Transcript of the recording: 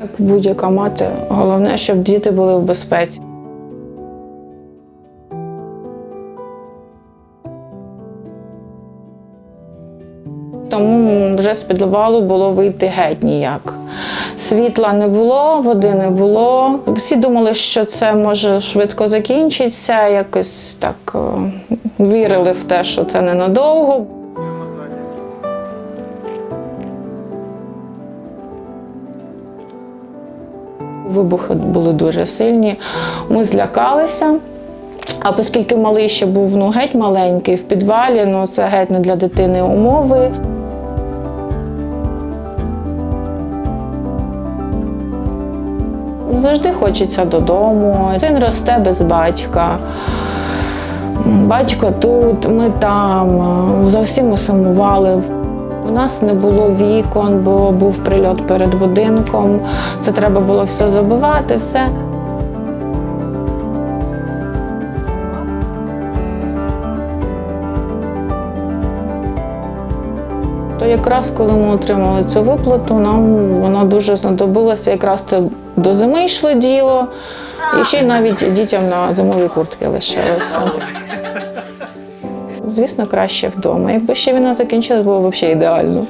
Як будь-яка мати, головне, щоб діти були в безпеці. Тому вже з підвалу було вийти геть ніяк. Світла не було, води не було. Всі думали, що це може швидко закінчитися. Якось так е, вірили в те, що це ненадовго. Вибухи були дуже сильні. Ми злякалися. А оскільки малий ще був ну, геть маленький в підвалі, ну це геть не для дитини умови. Завжди хочеться додому. Син росте без батька. Батько тут, ми там. Зовсім сумували. У нас не було вікон, бо був прильот перед будинком. Це треба було все забивати, все. То якраз коли ми отримали цю виплату, нам вона дуже знадобилася. Якраз це до зими йшло діло, і ще й навіть дітям на зимові куртки лишилося. Звісно, краще вдома. Якби ще війна закінчилась, було б взагалі ідеально.